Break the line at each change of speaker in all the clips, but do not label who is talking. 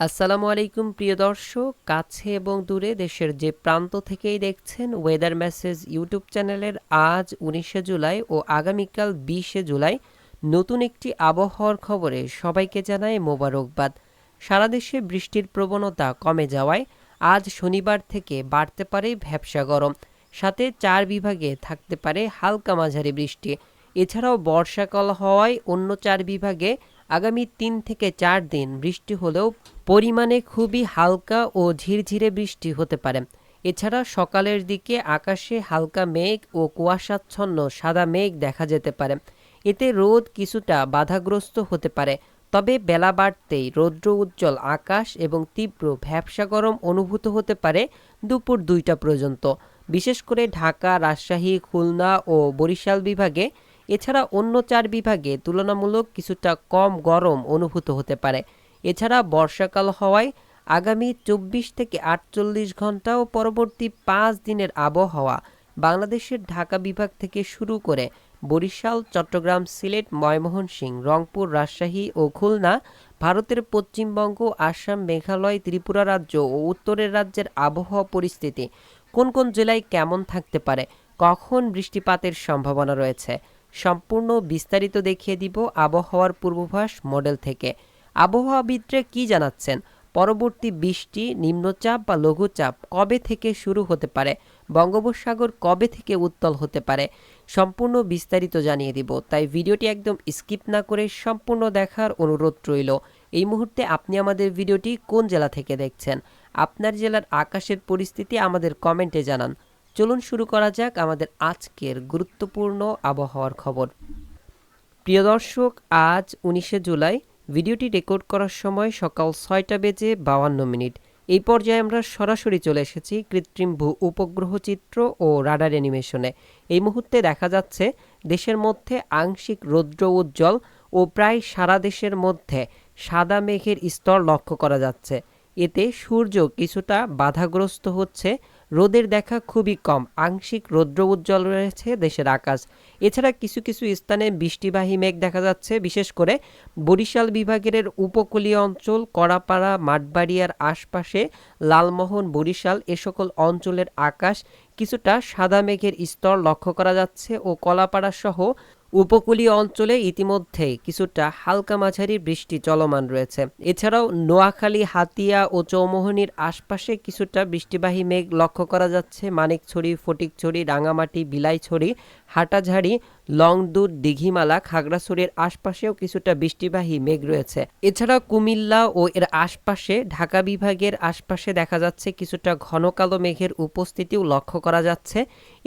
আসসালামু আলাইকুম, প্রিয় দর্শক। কাছে এবং দূরে দেশের যে প্রান্ত থেকেই দেখছেন ওয়েদার মেসেজ ইউটিউব চ্যানেলের আজ উনিশে জুলাই ও আগামীকাল বিশে জুলাই নতুন একটি আবহাওয়ার খবরে সবাইকে জানায় মোবারকবাদ। সারা দেশে বৃষ্টির প্রবণতা কমে যাওয়ায় আজ শনিবার থেকে বাড়তে পারে ভ্যাবসা গরম। সাথে চার বিভাগে থাকতে পারে হালকা মাঝারি বৃষ্টি। এছাড়াও বর্ষাকাল হওয়ায় অন্য চার বিভাগে আগামী তিন থেকে চার দিন বৃষ্টি হলেও পরিমাণে খুবই হালকা ও ঝিরঝিরে বৃষ্টি হতে পারে। এছাড়া সকালের দিকে আকাশে হালকা মেঘ ও কুয়াশাচ্ছন্ন সাদা মেঘ দেখা যেতে পারে। এতে রোদ কিছুটা বাধাগ্রস্ত হতে পারে, তবে বেলা বাড়তেই রৌদ্র উজ্জ্বল আকাশ এবং তীব্র ভ্যাবসা গরম অনুভূত হতে পারে দুপুর দুইটা পর্যন্ত। বিশেষ করে ঢাকা, রাজশাহী, খুলনা ও বরিশাল বিভাগে, এছাড়া অন্য চার বিভাগে তুলনামূলক কিছুটা কম গরম অনুভূত হতে পারে। এছাড়া বর্ষাকাল হওয়ায় আগামী চব্বিশ থেকে আটচল্লিশ ঘণ্টা ও পরবর্তী পাঁচ দিনের আবহাওয়া বাংলাদেশের ঢাকা বিভাগ থেকে শুরু করে বরিশাল, চট্টগ্রাম, সিলেট ময়মোহনসিংহ রংপুর, রাজশাহী ও খুলনা, ভারতের পশ্চিমবঙ্গ, আসাম, মেঘালয়, ত্রিপুরা রাজ্য ও উত্তরের রাজ্যের আবহাওয়া পরিস্থিতি কোন কোন জেলায় কেমন থাকতে পারে, কখন বৃষ্টিপাতের সম্ভাবনা রয়েছে, সম্পূর্ণ বিস্তারিত দেখিয়ে দিব আবহাওয়ার পূর্বাভাস মডেল থেকে। আবহাওয়াবিদরা কি জানাচ্ছেন? পরবর্তী বৃষ্টি, নিম্নচাপ বা লঘুচাপ কবে থেকে শুরু হতে পারে? বঙ্গোপসাগর কবে থেকে উত্তল হতে পারে? সম্পূর্ণ বিস্তারিত জানিয়ে দিব, তাই ভিডিওটি একদম স্কিপ না করে সম্পূর্ণ দেখার অনুরোধ রইল। এই মুহূর্তে আপনি আমাদের ভিডিওটি কোন জেলা থেকে দেখছেন? আপনার জেলার আকাশের পরিস্থিতি আমাদের কমেন্টে জানান। চলুন শুরু করা যাক আমাদের আজকের গুরুত্বপূর্ণ আবহাওয়ার খবর। প্রিয় দর্শক, আজ উনিশে জুলাই ভিডিওটি রেকর্ড করার সময় সকাল ছয়টা বেজে বাউান্ন মিনিট। এই পর্যায়ে আমরা সরাসরি চলে এসেছি কৃত্রিম ভূ উপগ্রহ চিত্র ও রাডার অ্যানিমেশনে। এই মুহূর্তে দেখা যাচ্ছে দেশের মধ্যে আংশিক রৌদ্র উজ্জ্বল ও প্রায় সারা দেশের মধ্যে সাদা মেঘের স্তর লক্ষ্য করা যাচ্ছে। এতে সূর্য কিছুটা বাধাগ্রস্ত হচ্ছে রোদের দেখা খুবই কম। আংশিক রৌদ্র উজ্জ্বল রয়েছে দেশের আকাশ। এছাড়া কিছু কিছু স্থানে বৃষ্টিবাহী মেঘ দেখা যাচ্ছে। বিশেষ করে বরিশাল বিভাগের উপকূলীয় অঞ্চল, কড়াপাড়া, মাঠবাড়িয়ার আশপাশে লালমোহন, বরিশাল এ সকল অঞ্চলের আকাশ কিছুটা সাদা মেঘের স্তর লক্ষ্য করা যাচ্ছে ও কলাপাড়া সহ উপকূলীয় অঞ্চলে ইতিমধ্যে কিছুটা হালকা মাঝারি বৃষ্টি চলমান রয়েছে। এছাড়াও নোয়াখালী, হাতিয়া ও চৌমোহনীর আশপাশে কিছুটা বৃষ্টিবাহী মেঘ লক্ষ্য করা যাচ্ছে। মানিকছড়ি, ফটিকছড়ি, রাঙামাটি, বিলাইছড়ি, হাটাঝাড়ি, লংদুর, দিঘিমালা, খাগড়াছড়ির আশপাশেও কিছুটা বৃষ্টিবাহী মেঘ রয়েছে। এছাড়া কুমিল্লা ও এর আশপাশে ঢাকা বিভাগের আশপাশে দেখা যাচ্ছে কিছুটা ঘন কালো মেঘের উপস্থিতিও লক্ষ্য করা যাচ্ছে।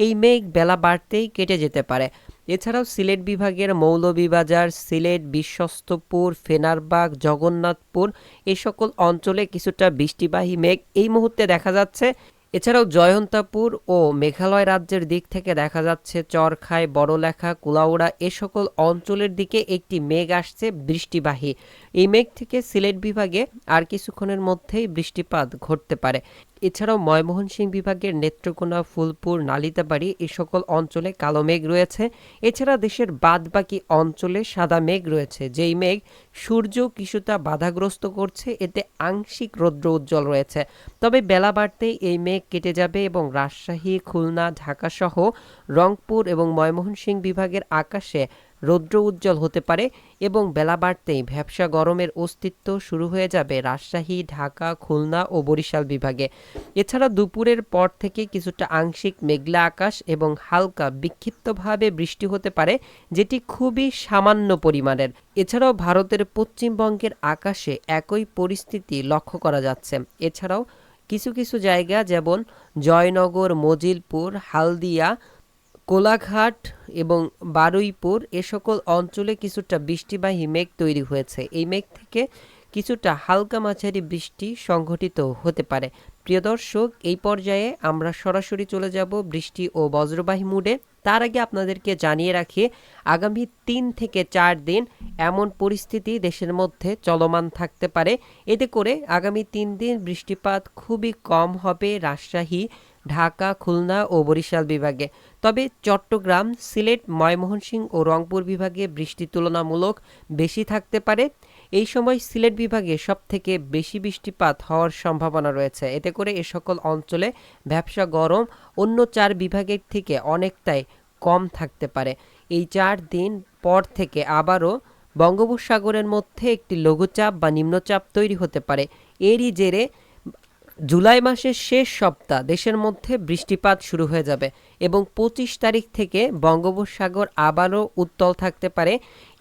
এই মেঘ বেলা বাড়তেই কেটে যেতে পারে। এছাড়াও সিলেট বিভাগের মৌলভীবাজার, সিলেট, বিশ্বস্তপুর, ফেনারবাগ, জগন্নাথপুর এই সকল অঞ্চলে কিছুটা বৃষ্টিবাহী মেঘ এই মুহূর্তে দেখা যাচ্ছে। এছাড়াও জয়ন্তাপুর ও মেঘালয় রাজ্যের দিক থেকে দেখা যাচ্ছে চরখাই বড়লেখা, কুলাউড়া এ সকল অঞ্চলের দিকে একটি মেঘ আসছে বৃষ্টিবাহী। এই মেঘ থেকে সিলেট বিভাগে আর কিছুক্ষণের মধ্যেই বৃষ্টিপাত ঘটতে পারে। এছাড়াও ময়মোহনসিংহ বিভাগের নেত্রকোনা, ফুলপুর, নালিতাবাড়ি এ সকল অঞ্চলে কালো মেঘ রয়েছে। এছাড়া দেশের বাদবাকি অঞ্চলে সাদা মেঘ রয়েছে। যেই মেঘ সূর্য কিছুটা বাধাগ্রস্ত করছে, এতে আংশিক রৌদ্র উজ্জ্বল রয়েছে। তবে বেলা বাড়তেই এই মেঘ কেটে যাবে এবং রাজশাহী, খুলনা, ঢাকাসহ রংপুর এবং ময়মোহনসিংহ বিভাগের আকাশে রৌদ্র উজ্জ্বল হতে পারে এবং বেলা বাড়তেই ভ্যাবসা গরমের অস্তিত্ব শুরু হয়ে যাবে রাজশাহী, ঢাকা, খুলনা ও বরিশাল বিভাগে। এছাড়া দুপুরের পর থেকে কিছুটা আংশিক মেঘলা আকাশ এবং হালকা বিক্ষিপ্তভাবে বৃষ্টি হতে পারে, যেটি খুবই সামান্য পরিমাণের। এছাড়াও ভারতের পশ্চিমবঙ্গের আকাশে একই পরিস্থিতি লক্ষ্য করা যাচ্ছে। এছাড়াও কিছু কিছু জায়গা যেমন জয়নগর, মজিলপুর, হালদিয়া কোলাঘাট এবং বারুইপুর এ সকল অঞ্চলে কিছুটা বৃষ্টিবাহী মেঘ তৈরি হয়েছে। এই মেঘ থেকে কিছুটা হালকা মাঝারি বৃষ্টি সংঘটিত হতে পারে। প্রিয় দর্শক, এই পর্যায়ে আমরা সরাসরি চলে যাব বৃষ্টি ও বজ্রবাহী মুডে। তার আগে আপনাদেরকে জানিয়ে রাখি, আগামী তিন থেকে চার দিন এমন পরিস্থিতি দেশের মধ্যে চলমান থাকতে পারে। এতে করে আগামী তিন দিন বৃষ্টিপাত খুবই কম হবে রাজশাহী, ঢাকা, খুলনা ও বরিশাল বিভাগে। তবে চট্টগ্রাম, সিলেট ময়মোহনসিংহ ও রংপুর বিভাগে বৃষ্টি তুলনামূলক বেশি থাকতে পারে। এই সময় সিলেট বিভাগে সবথেকে বেশি বৃষ্টিপাত হওয়ার সম্ভাবনা রয়েছে। এতে করে এ সকল অঞ্চলে ব্যবসা গরম, অন্য চার বিভাগের থেকে অনেকটাই কম থাকতে পারে। এই চার দিন পর থেকে আবারও বঙ্গোপসাগরের মধ্যে একটি লঘুচাপ বা নিম্নচাপ তৈরি হতে পারে। এরই জেরে জুলাই মাসের শেষ সপ্তাহ দেশের মধ্যে বৃষ্টিপাত শুরু হয়ে যাবে এবং পঁচিশ তারিখ থেকে বঙ্গোপসাগর আবারও উত্তল থাকতে পারে।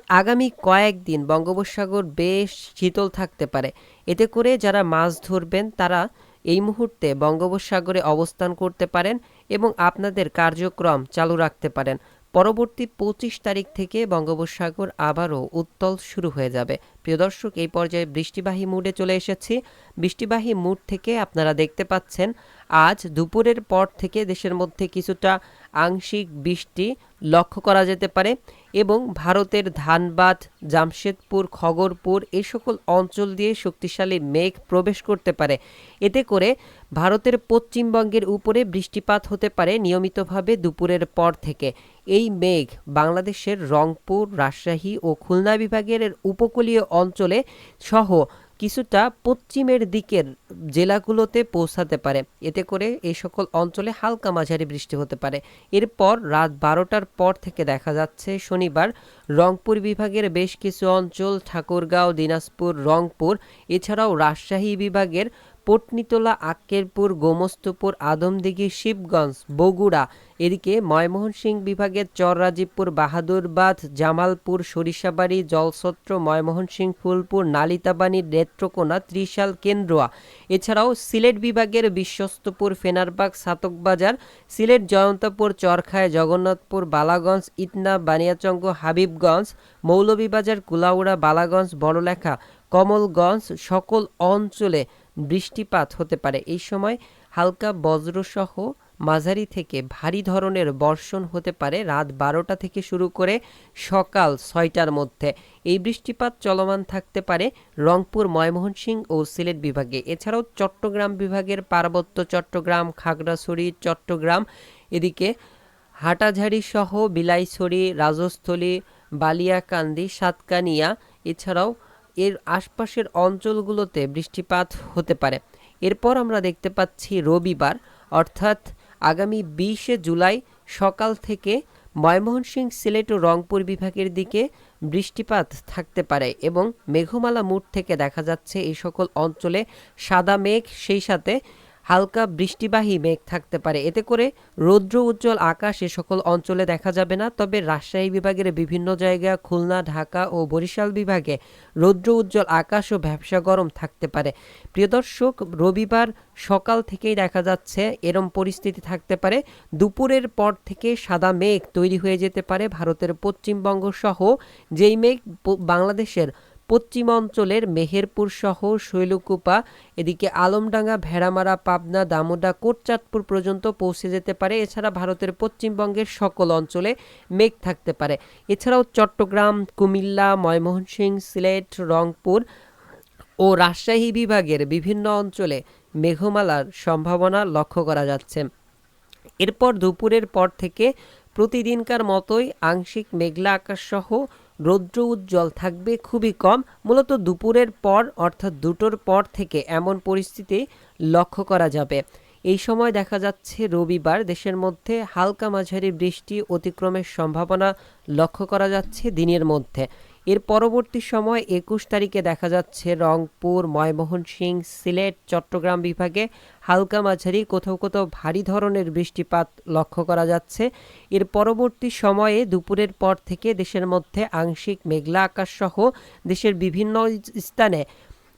আগামী কয়েকদিন বঙ্গোপসাগর বেশ শীতল থাকতে পারে। এতে করে যারা মাছ ধরবেন, তারা এই মুহূর্তে বঙ্গোপসাগরে অবস্থান করতে পারেন এবং আপনাদের কার্যক্রম চালু রাখতে পারেন। পরবর্তী পঁচিশ তারিখ থেকে বঙ্গোপসাগর আবারও উত্তল শুরু হয়ে যাবে। প্রিয় দর্শক, এই পর্যায়ে বৃষ্টিবাহী মুডে চলে এসেছি। বৃষ্টিবাহী মুড থেকে আপনারা দেখতে পাচ্ছেন, আজ দুপুরের পর থেকে দেশের মধ্যে কিছুটা আংশিক বৃষ্টি লক্ষ্য করা যেতে পারে এবং ভারতের ধানবাদ, জামশেদপুর, খগরপুর এই সকল অঞ্চল দিয়ে শক্তিশালী মেঘ প্রবেশ করতে পারে। এতে করে ভারতের পশ্চিমবঙ্গের উপরে বৃষ্টিপাত হতে পারে নিয়মিতভাবে দুপুরের পর থেকে। এই মেঘ বাংলাদেশের রংপুর, রাজশাহী ও খুলনা বিভাগের উপকূলীয় অঞ্চলে সহ কিছুটা পশ্চিমের দিকের জেলাগুলোতে পৌঁছাতে পারে। এতে করে এই সকল অঞ্চলে হালকা মাঝারি বৃষ্টি হতে পারে। এরপর রাত বারোটার পর থেকে দেখা যাচ্ছে, শনিবার রংপুর বিভাগের বেশ কিছু অঞ্চল, ঠাকুরগাঁও, দিনাজপুর, রংপুর, এছাড়াও রাজশাহী বিভাগের পটনিতলা আক্কেরপুর গোমস্তপুর, আদমদিঘি, শিবগঞ্জ, বগুড়া। এদিকে ময়মনসিংহ বিভাগের চররাজীবপুর বাহাদুরবাদ, জামালপুর, সরিষাবাড়ি, জলছত্র, ময়মনসিংহ, ফুলপুর নালিতাবাড়ি নেত্রকোনা, ত্রিশাল, কেন্দ্রোয়া। এছাড়াও সিলেট বিভাগের বিশ্বস্তপুর, ফেনারবাগ, সাতকবাজার, সিলেট জয়ন্তপুর, চরখায়, জগন্নাথপুর, বালাগঞ্জ ইতনা বানিয়াচঙ্গ, হাবিবগঞ্জ, মৌলভীবাজার, কুলাউড়া, বালাগঞ্জ, বড়লেখা, কমলগঞ্জ সকল অঞ্চলে বৃষ্টিপাত হতে পারে। এই সময় হালকা বজ্রসহ মাঝারি থেকে ভারী ধরনের বর্ষণ হতে পারে রাত বারোটা থেকে শুরু করে সকাল ছয়টার মধ্যে। এই বৃষ্টিপাত চলমান থাকতে পারে রংপুর, ময়মনসিংহ ও সিলেট বিভাগে। এছাড়াও চট্টগ্রাম বিভাগের পার্বত্য চট্টগ্রাম, খাগড়াছড়ি, চট্টগ্রাম, এদিকে হাটাঝাড়ি সহ বিলাইছড়ি, রাজস্থলী, বালিয়াকান্দি, সাতকানিয়া, এছাড়াও এর আশপাশের অঞ্চলগুলোতে বৃষ্টিপাত হতে পারে। এরপর আমরা দেখতে পাচ্ছি রবিবার, অর্থাৎ আগামী বিশে জুলাই সকাল থেকে ময়মনসিংহ সিলেট ও রংপুর বিভাগের দিকে বৃষ্টিপাত থাকতে পারে এবং মেঘমালা মুঠ থেকে দেখা যাচ্ছে এই সকল অঞ্চলে সাদা মেঘ, সেই সাথে হালকা বৃষ্টিবাহী মেঘ থাকতে পারে। এতে করে রৌদ্র উজ্জ্বল আকাশ এ সকল অঞ্চলে দেখা যাবে না। তবে রাজশাহী বিভাগের বিভিন্ন জায়গা, খুলনা, ঢাকা ও বরিশাল বিভাগে রৌদ্র উজ্জ্বল আকাশ ও ব্যবসা গরম থাকতে পারে। প্রিয় দর্শক, রবিবার সকাল থেকেই দেখা যাচ্ছে এরম পরিস্থিতি থাকতে পারে। দুপুরের পর থেকে সাদা মেঘ তৈরি হয়ে যেতে পারে ভারতের পশ্চিমবঙ্গ সহ। যেই মেঘ বাংলাদেশের পশ্চিম অঞ্চলের মেহেরপুর সহ শৈলকুপা, এদিকে আলমডাঙ্গা, ভেড়ামারা, পাবনা, দামোদা, কোটচাঁদপুর পর্যন্ত পৌঁছে যেতে পারে। এছাড়া ভারতের পশ্চিমবঙ্গের সকল অঞ্চলে মেঘ থাকতে পারে। এছাড়াও চট্টগ্রাম, কুমিল্লা, ময়মনসিংহ, সিলেট, রংপুর ও রাজশাহী বিভাগের বিভিন্ন অঞ্চলে মেঘমালার সম্ভাবনা লক্ষ্য করা যাচ্ছে। এরপর দুপুরের পর থেকে প্রতিদিনকার মতোই আংশিক মেঘলা আকাশ সহ রৌদ্র উজ্জ্বল থাকবে খুবই কম, মূলত দুপুরের পর অর্থাৎ দুটোর পর থেকে এমন পরিস্থিতি লক্ষ্য করা যাবে। এই সময় দেখা যাচ্ছে রবিবার দেশের মধ্যে হালকা মাঝারি বৃষ্টি অতিক্রমের সম্ভাবনা লক্ষ্য করা যাচ্ছে দিনের মধ্যে। এর পরবর্তী সময় একুশ তারিখে দেখা যাচ্ছে রংপুর, ময়মনসিংহ, সিলেট, চট্টগ্রাম বিভাগে হালকা মাঝারি, কোথাও কোথাও ভারী ধরনের বৃষ্টিপাত লক্ষ্য করা যাচ্ছে। এর পরবর্তী সময়ে দুপুরের পর থেকে দেশের মধ্যে আংশিক মেঘলা আকাশ সহ দেশের বিভিন্ন স্থানে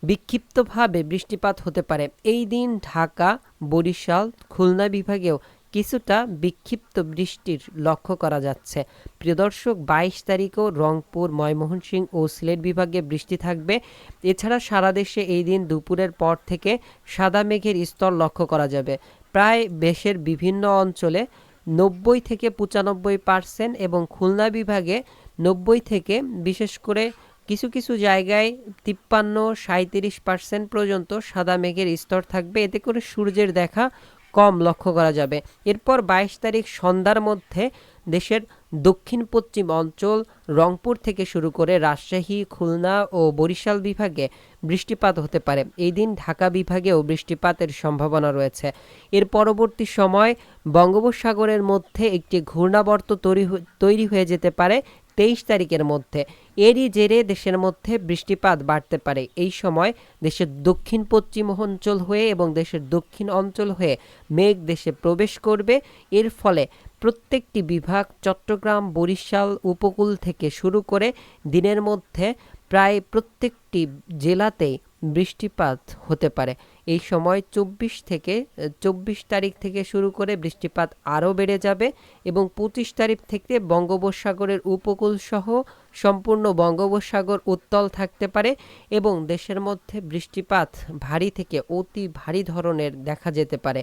বিক্ষিপ্তভাবে বৃষ্টিপাত হতে পারে। এই দিন ঢাকা, বরিশাল, খুলনা বিভাগেও কিছুটা বিক্ষিপ্ত বৃষ্টির লক্ষ্য করা যাচ্ছে। প্রিয় দর্শক, বাইশ তারিখও রংপুর, ময়মনসিংহ ও সিলেট বিভাগে বৃষ্টি থাকবে। এছাড়া সারা দেশে এই দিন দুপুরের পর থেকে সাদা মেঘের স্তর লক্ষ্য করা যাবে। প্রায় দেশের বিভিন্ন অঞ্চলে নব্বই থেকে পঁচানব্বই পার্সেন্ট এবং খুলনা বিভাগে নব্বই থেকে বিশেষ করে কিছু কিছু জায়গায় তিপ্পান্ন সাঁত্রিশ পার্সেন্ট পর্যন্ত সাদা মেঘের স্তর থাকবে। এতে করে সূর্যের দেখা কম লক্ষ্য করা যাবে। এরপর বাইশ তারিখ সন্ধ্যার মধ্যে দেশের দক্ষিণ পশ্চিম অঞ্চল রংপুর থেকে শুরু করে রাজশাহী, খুলনা ও বরিশাল বিভাগে বৃষ্টিপাত হতে পারে। এই দিন ঢাকা বিভাগেও বৃষ্টিপাতের সম্ভাবনা রয়েছে। এর পরবর্তী সময় বঙ্গোপসাগরের মধ্যে একটি ঘূর্ণাবর্ত তৈরি তৈরি হয়ে যেতে পারে তেইশ তারিখের মধ্যে। এরই জেরে দেশের মধ্যে বৃষ্টিপাত বাড়তে পারে। এই সময় দেশের দক্ষিণ পশ্চিম অঞ্চল হয়ে এবং দেশের দক্ষিণ অঞ্চল হয়ে মেঘ দেশে প্রবেশ করবে। এর ফলে প্রত্যেকটি বিভাগ চট্টগ্রাম, বরিশাল উপকূল থেকে শুরু করে দিনের মধ্যে প্রায় প্রত্যেকটি জেলাতেই বৃষ্টিপাত হতে পারে। এই সময় চব্বিশ থেকে চব্বিশ তারিখ থেকে শুরু করে বৃষ্টিপাত আরও বেড়ে যাবে এবং পঁচিশ তারিখ থেকে বঙ্গোপসাগরের উপকূল সহ সম্পূর্ণ বঙ্গোপসাগর উত্তল থাকতে পারে এবং দেশের মধ্যে বৃষ্টিপাত ভারী থেকে অতি ভারী ধরনের দেখা যেতে পারে।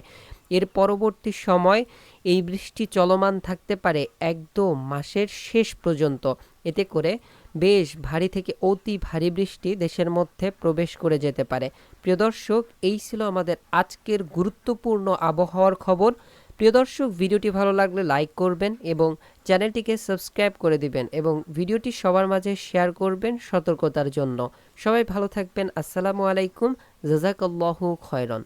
এর পরবর্তী সময় এই বৃষ্টি চলমান থাকতে পারে একদম মাসের শেষ পর্যন্ত। এতে করে বেশ ভারী থেকে অতি ভারী বৃষ্টি দেশের মধ্যে প্রবেশ করে যেতে পারে। প্রিয় দর্শক, এই ছিল আমাদের আজকের গুরুত্বপূর্ণ আবহাওয়ার খবর। প্রিয় দর্শক, ভিডিওটি ভালো লাগলে লাইক করবেন এবং চ্যানেলটিকে সাবস্ক্রাইব করে দিবেন এবং ভিডিওটি সবার মাঝে শেয়ার করবেন সতর্কতার জন্য। সবাই ভালো থাকবেন। আসসালামু আলাইকুম। জাজাকাল্লাহু খয়রন।